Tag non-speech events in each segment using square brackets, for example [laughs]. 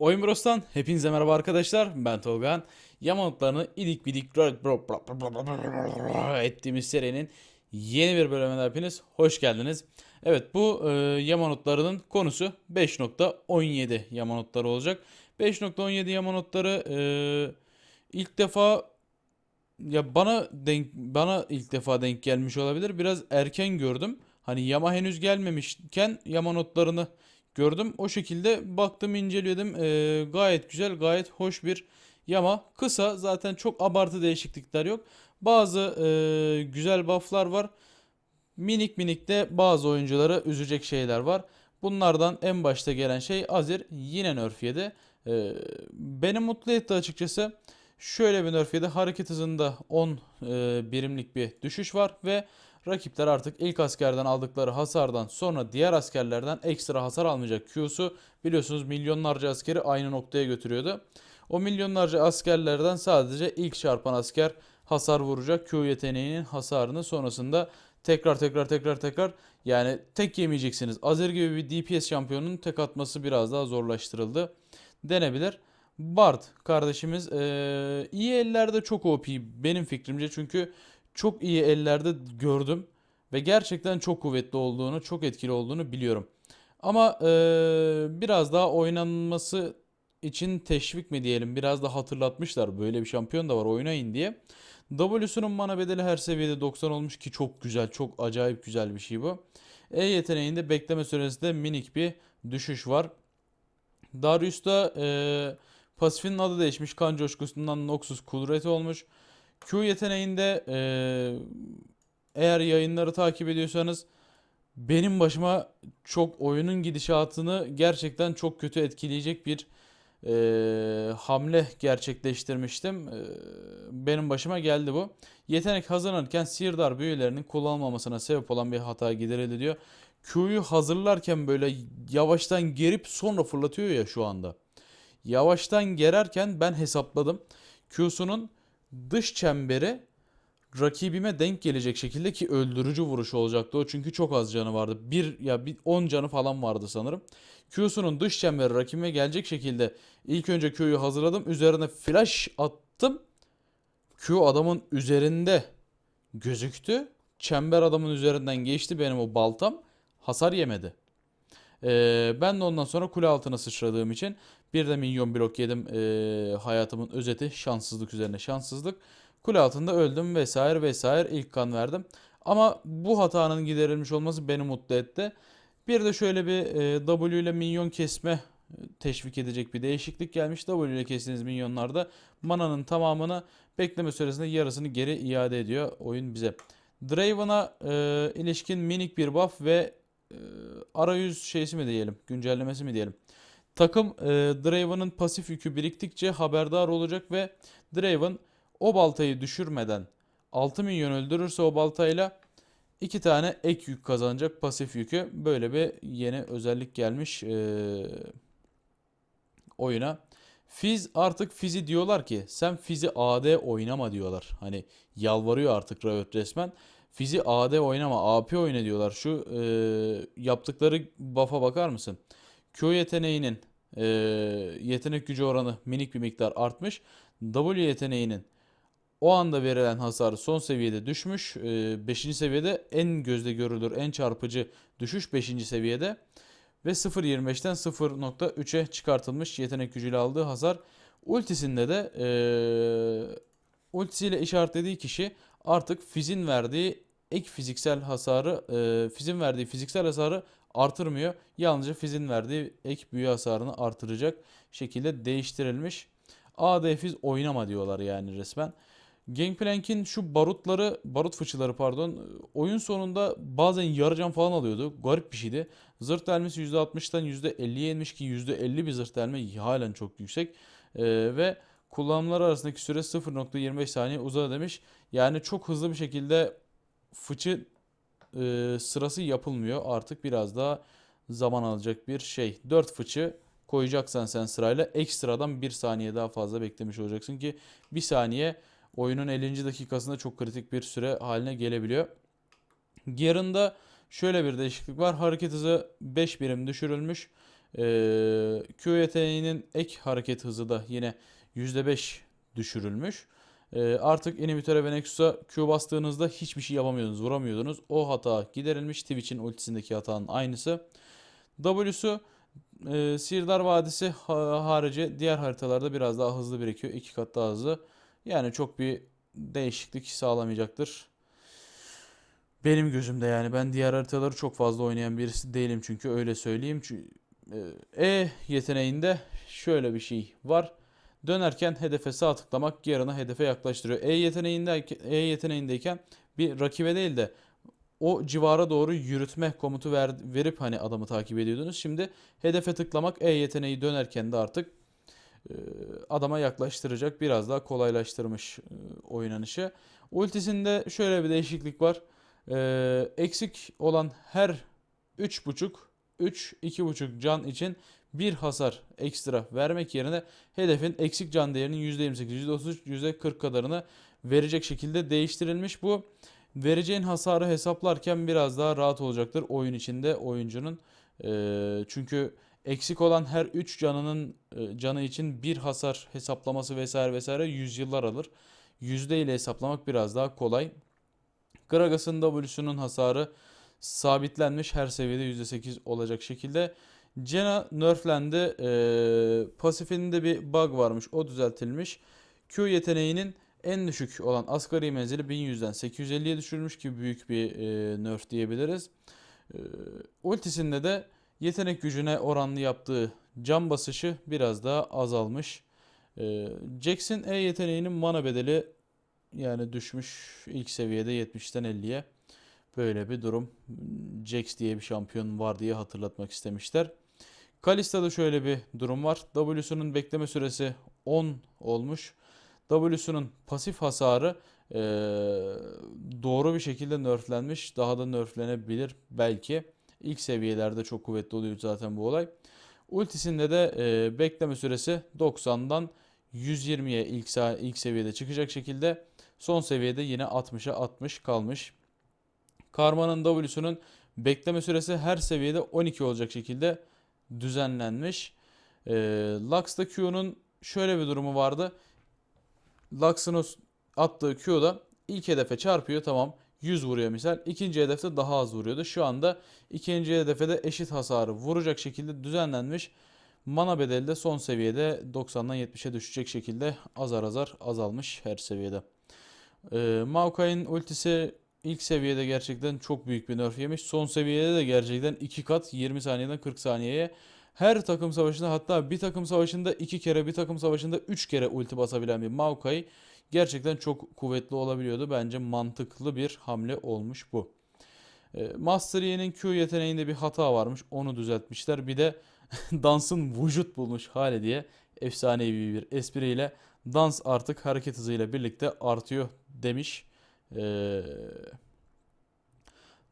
Oyun Bros'tan hepinize merhaba arkadaşlar. Ben Tolgan. Yamanotlarını idik bidik ettiğimiz serinin yeni bir bölümüne hepiniz hoş geldiniz. Evet bu e, Yamanotlarının konusu 5.17 Yamanotları olacak. 5.17 Yamanotları e, ilk defa ya bana denk bana ilk defa denk gelmiş olabilir. Biraz erken gördüm. Hani Yama henüz gelmemişken Yama notlarını gördüm. O şekilde baktım, inceledim. Ee, gayet güzel, gayet hoş bir Yama. Kısa, zaten çok abartı değişiklikler yok. Bazı e, güzel bufflar var. Minik minik de bazı oyuncuları üzecek şeyler var. Bunlardan en başta gelen şey Azir yine nerf yedi. Ee, beni mutlu etti açıkçası. Şöyle bir nerf yedi. Hareket hızında 10 e, birimlik bir düşüş var ve rakipler artık ilk askerden aldıkları hasardan sonra diğer askerlerden ekstra hasar almayacak. Q'su biliyorsunuz milyonlarca askeri aynı noktaya götürüyordu. O milyonlarca askerlerden sadece ilk çarpan asker hasar vuracak. Q yeteneğinin hasarını sonrasında tekrar tekrar tekrar tekrar yani tek yemeyeceksiniz. Azer gibi bir DPS şampiyonunun tek atması biraz daha zorlaştırıldı denebilir. Bard kardeşimiz eee, iyi ellerde çok OP benim fikrimce çünkü çok iyi ellerde gördüm ve gerçekten çok kuvvetli olduğunu, çok etkili olduğunu biliyorum. Ama eee, biraz daha oynanması için teşvik mi diyelim, biraz da hatırlatmışlar böyle bir şampiyon da var oynayın diye. W'sunun mana bedeli her seviyede 90 olmuş ki çok güzel, çok acayip güzel bir şey bu. E yeteneğinde bekleme süresinde minik bir düşüş var. Darius'ta eee pasifinin adı değişmiş. Kan coşkusundan Noxus kudreti olmuş. Q yeteneğinde eğer yayınları takip ediyorsanız benim başıma çok oyunun gidişatını gerçekten çok kötü etkileyecek bir eee, hamle gerçekleştirmiştim. Eee, benim başıma geldi bu. Yetenek hazırlanırken sihirdar büyülerinin kullanılmamasına sebep olan bir hata giderildi diyor. Q'yu hazırlarken böyle yavaştan gerip sonra fırlatıyor ya şu anda. Yavaştan gererken ben hesapladım. Q'sunun dış çemberi rakibime denk gelecek şekilde ki öldürücü vuruş olacaktı o çünkü çok az canı vardı. Bir ya bir 10 canı falan vardı sanırım. Q'sunun dış çemberi rakibime gelecek şekilde ilk önce Q'yu hazırladım. Üzerine flash attım. Q adamın üzerinde gözüktü. Çember adamın üzerinden geçti benim o baltam. Hasar yemedi. Ee, ben de ondan sonra kule altına sıçradığım için bir de minyon blok yedim. Ee, hayatımın özeti şanssızlık üzerine şanssızlık. Kule altında öldüm vesaire vesaire ilk kan verdim. Ama bu hatanın giderilmiş olması beni mutlu etti. Bir de şöyle bir e, W ile minyon kesme e, teşvik edecek bir değişiklik gelmiş. W ile kestiğiniz minyonlarda mananın tamamını bekleme süresinde yarısını geri iade ediyor oyun bize. Draven'a e, ilişkin minik bir buff ve e, arayüz şeysi mi diyelim, güncellemesi mi diyelim. Takım e, Draven'ın pasif yükü biriktikçe haberdar olacak ve Draven o baltayı düşürmeden 6 milyon öldürürse o baltayla 2 tane ek yük kazanacak pasif yükü. Böyle bir yeni özellik gelmiş e, oyuna. Fiz artık Fiz'i diyorlar ki sen Fiz'i AD oynama diyorlar. Hani yalvarıyor artık Riot resmen. Fiz'i AD oynama, AP oyna diyorlar. Şu e, yaptıkları buff'a bakar mısın? Q yeteneğinin e, yetenek gücü oranı minik bir miktar artmış. W yeteneğinin o anda verilen hasarı son seviyede düşmüş. 5. seviyede en gözde görülür, en çarpıcı düşüş 5. seviyede. Ve 0.25'ten 0.3'e çıkartılmış yetenek gücüyle aldığı hasar. Ultisinde de eee ultisiyle işaretlediği kişi artık fizin verdiği ek fiziksel hasarı, eee fizin verdiği fiziksel hasarı artırmıyor. Yalnızca fizin verdiği ek büyü hasarını artıracak şekilde değiştirilmiş. AD fiz oynama diyorlar yani resmen. Gangplank'in şu barutları, barut fıçıları pardon, oyun sonunda bazen yarı can falan alıyordu. Garip bir şeydi. Zırt delmesi %60'dan %50'ye inmiş ki %50 bir zırt delme halen çok yüksek. Ee, ve kullanımlar arasındaki süre 0.25 saniye uzadı demiş. Yani çok hızlı bir şekilde fıçı e, sırası yapılmıyor. Artık biraz daha zaman alacak bir şey. 4 fıçı koyacaksan sen sırayla ekstradan 1 saniye daha fazla beklemiş olacaksın ki 1 saniye oyunun 50. dakikasında çok kritik bir süre haline gelebiliyor. Gear'ında şöyle bir değişiklik var. Hareket hızı 5 birim düşürülmüş. Ee, Q yeteneğinin ek hareket hızı da yine %5 düşürülmüş. Ee, artık inhibitöre ve Nexus'a Q bastığınızda hiçbir şey yapamıyordunuz, vuramıyordunuz. O hata giderilmiş. Twitch'in ultisindeki hatanın aynısı. W'su e, Sihirdar Vadisi ha- harici diğer haritalarda biraz daha hızlı birikiyor. iki kat daha hızlı. Yani çok bir değişiklik sağlamayacaktır. Benim gözümde yani ben diğer haritaları çok fazla oynayan birisi değilim çünkü öyle söyleyeyim. Çünkü e E yeteneğinde şöyle bir şey var. Dönerken hedefe sağ tıklamak yarına hedefe yaklaştırıyor. E yeteneğinde E yeteneğindeyken bir rakibe değil de o civara doğru yürütme komutu ver, verip hani adamı takip ediyordunuz. Şimdi hedefe tıklamak E yeteneği dönerken de artık e, adama yaklaştıracak. Biraz daha kolaylaştırmış e, oynanışı. Ultisinde şöyle bir değişiklik var. E, eksik olan her 3.5 3 2.5 can için bir hasar ekstra vermek yerine hedefin eksik can değerinin %28, %33, %40 kadarını verecek şekilde değiştirilmiş. Bu vereceğin hasarı hesaplarken biraz daha rahat olacaktır oyun içinde oyuncunun. Ee, çünkü eksik olan her 3 canının e, canı için bir hasar hesaplaması vesaire vesaire yüzyıllar alır. Yüzde ile hesaplamak biraz daha kolay. Gragas'ın W'sunun hasarı sabitlenmiş her seviyede %8 olacak şekilde. Jenna nerflendi. Ee, pasifinde bir bug varmış. O düzeltilmiş. Q yeteneğinin en düşük olan asgari menzili 1100'den 850'ye düşürülmüş ki büyük bir e, nerf diyebiliriz. E, ultisinde de yetenek gücüne oranlı yaptığı can basışı biraz daha azalmış. E, Jax'in E yeteneğinin mana bedeli yani düşmüş ilk seviyede 70'ten 50'ye. Böyle bir durum. Jax diye bir şampiyon var diye hatırlatmak istemişler. Kalista'da şöyle bir durum var. W'sunun bekleme süresi 10 olmuş. W'sunun pasif hasarı eee, doğru bir şekilde nerflenmiş. Daha da nerflenebilir belki. İlk seviyelerde çok kuvvetli oluyor zaten bu olay. Ultisinde de eee, bekleme süresi 90'dan 120'ye ilk, ilk seviyede çıkacak şekilde son seviyede yine 60'a 60 kalmış. Karma'nın W'sunun bekleme süresi her seviyede 12 olacak şekilde düzenlenmiş. Ee, Lux'ta Q'nun şöyle bir durumu vardı. Lux'ın attığı Q'da ilk hedefe çarpıyor tamam 100 vuruyor misal. İkinci hedefte daha az vuruyordu. Şu anda ikinci hedefe de eşit hasarı vuracak şekilde düzenlenmiş. Mana bedeli de son seviyede 90'dan 70'e düşecek şekilde azar azar azalmış her seviyede. Ee, Maokai'nin ultisi ilk seviyede gerçekten çok büyük bir nerf yemiş. Son seviyede de gerçekten 2 kat 20 saniyeden 40 saniyeye her takım savaşında hatta bir takım savaşında 2 kere bir takım savaşında 3 kere ulti basabilen bir Maokai gerçekten çok kuvvetli olabiliyordu. Bence mantıklı bir hamle olmuş bu. E, Master Yi'nin Q yeteneğinde bir hata varmış. Onu düzeltmişler. Bir de [laughs] dansın vücut bulmuş hali diye efsanevi bir espriyle dans artık hareket hızıyla birlikte artıyor demiş. Ee,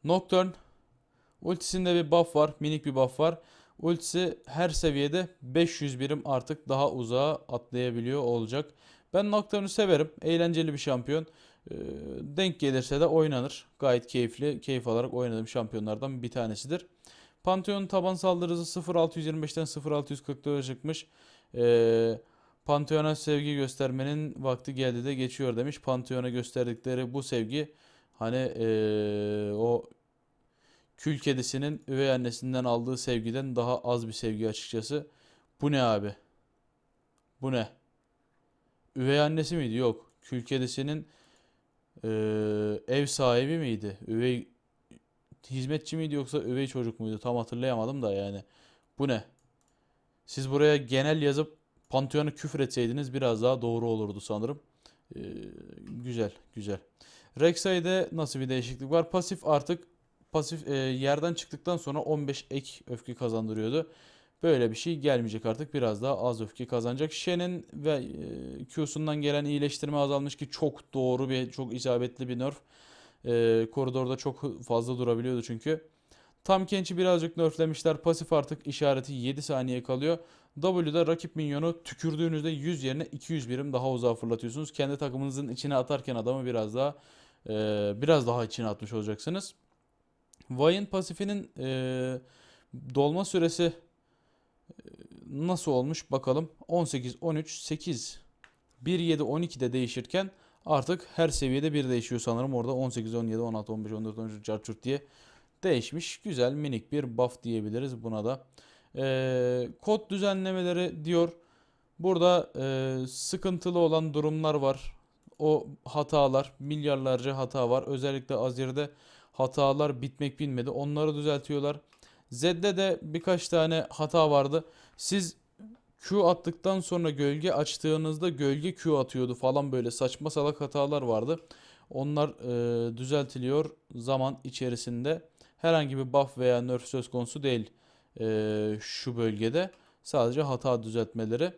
Nocturne ultisinde bir buff var. Minik bir buff var. Ultisi her seviyede 500 birim artık daha uzağa atlayabiliyor olacak. Ben Nocturne'u severim. Eğlenceli bir şampiyon. Ee, denk gelirse de oynanır. Gayet keyifli, keyif alarak oynadığım şampiyonlardan bir tanesidir. Pantheon'un taban saldırı hızı 0.625'ten 0.644'e çıkmış. Ee, Pantheon'a sevgi göstermenin vakti geldi de geçiyor demiş. Pantheon'a gösterdikleri bu sevgi hani ee, o kül kedisinin üvey annesinden aldığı sevgiden daha az bir sevgi açıkçası. Bu ne abi? Bu ne? Üvey annesi miydi? Yok. Kül kedisinin ee, ev sahibi miydi? Üvey hizmetçi miydi yoksa üvey çocuk muydu? Tam hatırlayamadım da yani. Bu ne? Siz buraya genel yazıp Pantheon'a küfür etseydiniz biraz daha doğru olurdu sanırım. Ee, güzel, güzel. Rek'Sai'de nasıl bir değişiklik var? Pasif artık pasif e, yerden çıktıktan sonra 15 ek öfke kazandırıyordu. Böyle bir şey gelmeyecek artık. Biraz daha az öfke kazanacak. Shen'in ve e, Q'sundan gelen iyileştirme azalmış ki çok doğru bir, çok isabetli bir nerf. E, koridorda çok fazla durabiliyordu çünkü. Tam Kench'i birazcık nerflemişler. Pasif artık işareti 7 saniye kalıyor. W'da rakip minyonu tükürdüğünüzde 100 yerine 200 birim daha uzağa fırlatıyorsunuz. Kendi takımınızın içine atarken adamı biraz daha e, biraz daha içine atmış olacaksınız. Vay'ın pasifinin e, dolma süresi Nasıl olmuş bakalım. 18, 13, 8, 1, 7, 12'de değişirken artık her seviyede bir değişiyor sanırım. Orada 18, 17, 16, 15, 14, 13, carçurt diye değişmiş. Güzel minik bir buff diyebiliriz buna da. Ee, kod düzenlemeleri diyor. Burada e, sıkıntılı olan durumlar var. O hatalar, milyarlarca hata var. Özellikle Azir'de hatalar bitmek bilmedi. Onları düzeltiyorlar. Zed'de de birkaç tane hata vardı. Siz Q attıktan sonra gölge açtığınızda gölge Q atıyordu falan böyle saçma salak hatalar vardı. Onlar e, düzeltiliyor zaman içerisinde. Herhangi bir buff veya nerf söz konusu değil e, şu bölgede. Sadece hata düzeltmeleri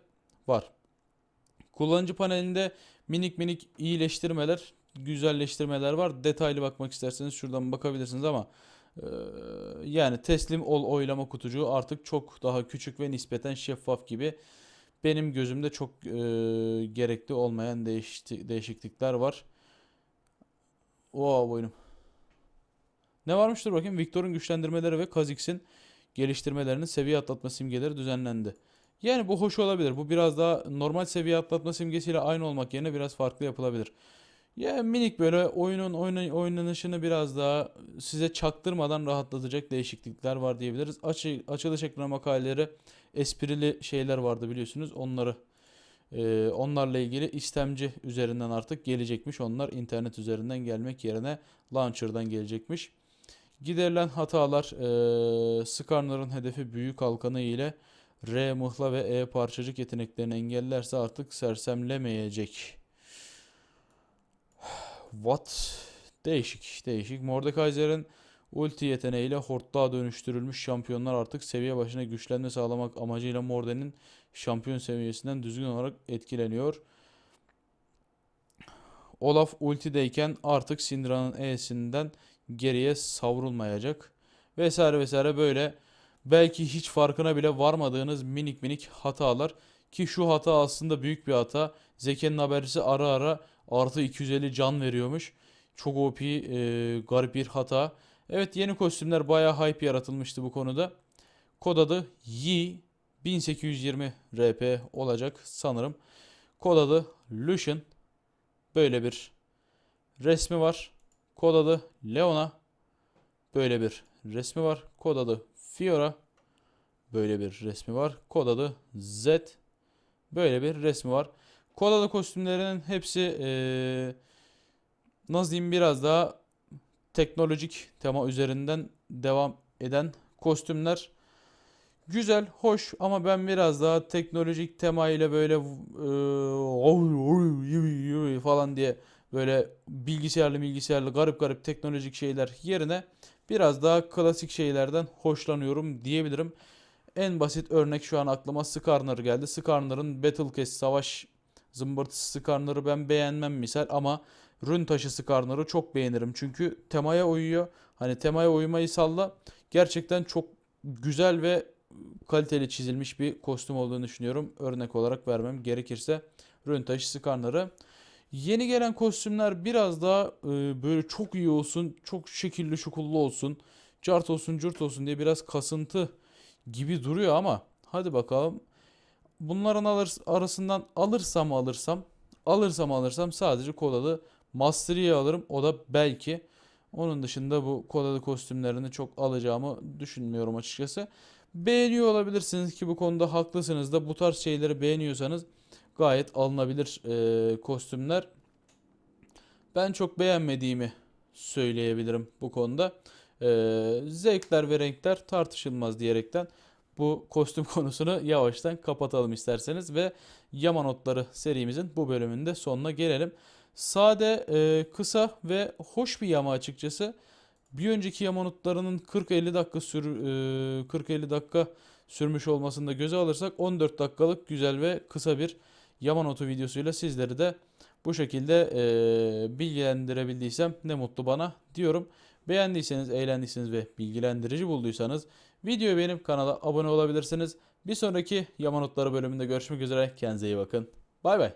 var. Kullanıcı panelinde minik minik iyileştirmeler, güzelleştirmeler var. Detaylı bakmak isterseniz şuradan bakabilirsiniz ama e, yani teslim ol oylama kutucuğu artık çok daha küçük ve nispeten şeffaf gibi. Benim gözümde çok e, gerekli olmayan değişti, değişiklikler var. Wow oyunum. Ne varmıştır bakayım? Victor'un güçlendirmeleri ve Kha'Zix'in geliştirmelerinin seviye atlatma simgeleri düzenlendi. Yani bu hoş olabilir. Bu biraz daha normal seviye atlatma simgesiyle aynı olmak yerine biraz farklı yapılabilir. Ya minik böyle oyunun oyna- oynanışını biraz daha size çaktırmadan rahatlatacak değişiklikler var diyebiliriz. Açı, açılış ekranı makaleleri esprili şeyler vardı biliyorsunuz. Onları e, onlarla ilgili istemci üzerinden artık gelecekmiş. Onlar internet üzerinden gelmek yerine launcher'dan gelecekmiş. Giderilen hatalar e, Skarner'ın hedefi büyük halkanı ile R mıhla ve E parçacık yeteneklerini engellerse artık sersemlemeyecek. What? Değişik, değişik. Mordekaiser'in ulti yeteneğiyle hortlağa dönüştürülmüş şampiyonlar artık seviye başına güçlenme sağlamak amacıyla Morden'in şampiyon seviyesinden düzgün olarak etkileniyor. Olaf ultideyken artık Syndra'nın E'sinden geriye savrulmayacak. Vesaire vesaire böyle belki hiç farkına bile varmadığınız minik minik hatalar ki şu hata aslında büyük bir hata. Zeke'nin habercisi ara ara artı 250 can veriyormuş. Çok OP e, garip bir hata. Evet yeni kostümler bayağı hype yaratılmıştı bu konuda. Kod adı Yi 1820 RP olacak sanırım. Kod adı Lucian. Böyle bir resmi var. Kod adı Leona. Böyle bir resmi var. Kod adı Fiora. Böyle bir resmi var. Kod adı Z. Böyle bir resmi var. Kod adı kostümlerinin hepsi eee nasıl diyeyim biraz daha teknolojik tema üzerinden devam eden kostümler. Güzel, hoş ama ben biraz daha teknolojik tema ile böyle eee, falan diye böyle bilgisayarlı bilgisayarlı garip garip teknolojik şeyler yerine biraz daha klasik şeylerden hoşlanıyorum diyebilirim. En basit örnek şu an aklıma Skarner geldi. Skarner'ın Battle Cast savaş zımbırtısı Skarner'ı ben beğenmem misal ama Rün taşı Skarner'ı çok beğenirim. Çünkü temaya uyuyor. Hani temaya uymayı salla. Gerçekten çok güzel ve kaliteli çizilmiş bir kostüm olduğunu düşünüyorum. Örnek olarak vermem gerekirse Rün taşı Skarner'ı. Yeni gelen kostümler biraz daha e, böyle çok iyi olsun, çok şekilli şukullu olsun, cart olsun, cürt olsun diye biraz kasıntı gibi duruyor ama hadi bakalım. Bunların alır, arasından alırsam alırsam, alırsam alırsam sadece kolalı Mastery'i alırım. O da belki. Onun dışında bu kolalı kostümlerini çok alacağımı düşünmüyorum açıkçası. Beğeniyor olabilirsiniz ki bu konuda haklısınız da bu tarz şeyleri beğeniyorsanız gayet alınabilir e, kostümler. Ben çok beğenmediğimi söyleyebilirim bu konuda. E, zevkler ve renkler tartışılmaz diyerekten bu kostüm [laughs] konusunu yavaştan kapatalım isterseniz ve Yamanotları serimizin bu bölümünde sonuna gelelim. Sade, e, kısa ve hoş bir yama açıkçası. Bir önceki Yamanotlarının 40-50 dakika sür e, 40-50 dakika sürmüş olmasını da göze alırsak 14 dakikalık güzel ve kısa bir Yamanotu videosuyla sizleri de bu şekilde e, bilgilendirebildiysem ne mutlu bana diyorum. Beğendiyseniz, eğlendiyseniz ve bilgilendirici bulduysanız videoyu beğenip kanala abone olabilirsiniz. Bir sonraki Yamanotları bölümünde görüşmek üzere. Kendinize iyi bakın. Bay bay.